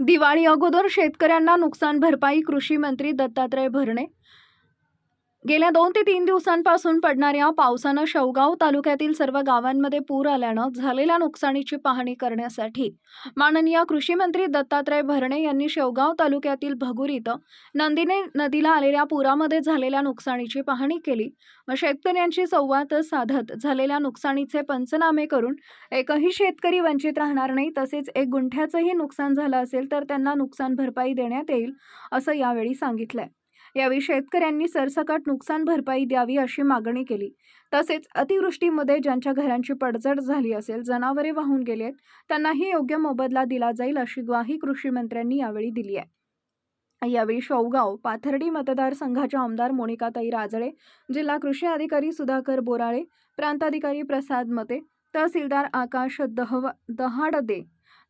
दिवाळी अगोदर शेतकऱ्यांना नुकसान भरपाई कृषी मंत्री दत्तात्रय भरणे गेल्या दोन ते तीन दिवसांपासून पडणाऱ्या पावसानं शेवगाव तालुक्यातील सर्व गावांमध्ये पूर आल्यानं झालेल्या नुकसानीची पाहणी करण्यासाठी माननीय कृषी मंत्री दत्तात्रय भरणे यांनी शेवगाव तालुक्यातील भगूर इथं नंदिने नदीला आलेल्या पुरामध्ये झालेल्या नुकसानीची पाहणी केली. व शेतकऱ्यांशी संवाद साधत झालेल्या नुकसानीचे पंचनामे करून एकही शेतकरी वंचित राहणार नाही तसेच एक गुंठ्याचंही नुकसान झालं असेल तर त्यांना नुकसान भरपाई देण्यात येईल असं यावेळी सांगितलंय. यावेळी शेतकऱ्यांनी सरसकट नुकसान भरपाई द्यावी अशी मागणी केली. तसेच अतिवृष्टीमध्ये ज्यांच्या घरांची पडझड झाली असेल जनावरे वाहून गेली आहेत त्यांनाही योग्य मोबदला दिला जाईल अशी ग्वाही कृषी मंत्र्यांनी यावेळी दिली आहे. यावेळी शौगाव पाथर्डी मतदारसंघाच्या आमदार मोनिकाताई राजळे जिल्हा कृषी अधिकारी सुधाकर बोराळे प्रांताधिकारी प्रसाद मते तहसीलदार आकाश दहव दहाडदे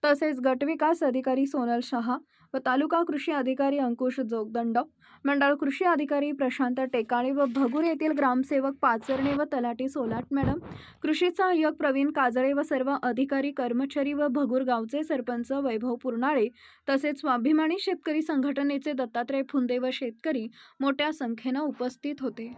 तसेच गटविकास अधिकारी सोनल शहा व तालुका कृषी अधिकारी अंकुश जोगदंड मंडळ कृषी अधिकारी प्रशांत टेकाळे व भगूर येथील ग्रामसेवक पाचरणे व तलाटी सोलाट मॅडम कृषी सहाय्यक प्रवीण काजळे व सर्व अधिकारी कर्मचारी व भगूर गावचे सरपंच वैभव पुरनाळे तसेच स्वाभिमानी शेतकरी संघटनेचे दत्तात्रय फुंदे व शेतकरी मोठ्या संख्येनं उपस्थित होते.